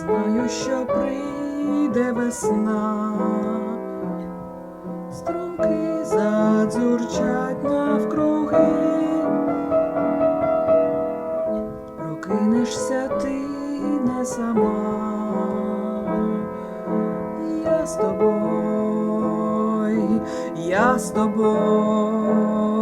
Знаю, що прийде весна, струмки задзюрчать навкруги, прокинешся ти не сама, я з тобою, я з тобою,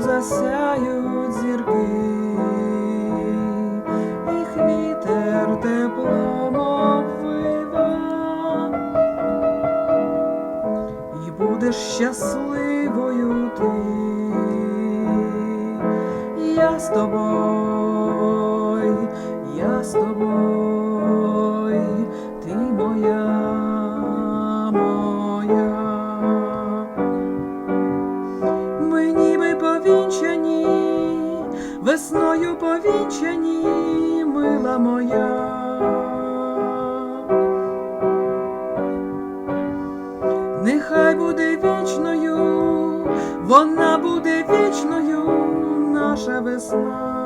Засяють зірки, їх вітер теплом обвива, і будеш щасливою ти, я з тобою, я з тобою, весною повінчані, мила моя. Нехай буде вічною, вона буде вічною, наша весна.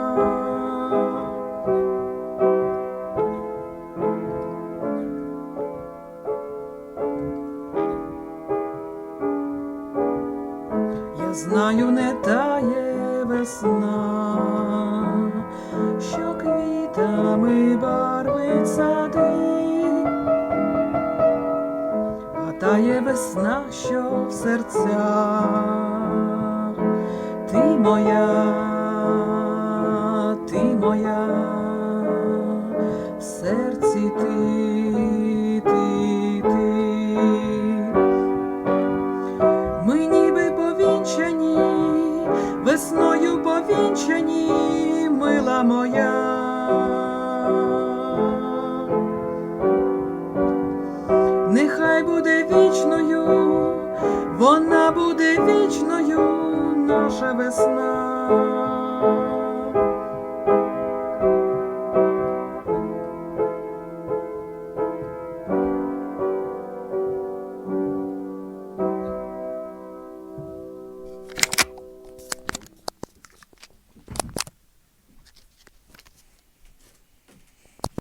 Знаю, не тає весна, а тає весна, що в серцях, ти моя, ти моя, в серці ти, ти, ти. Ми ніби повінчані, весною повінчані, мила моя. Наша весна.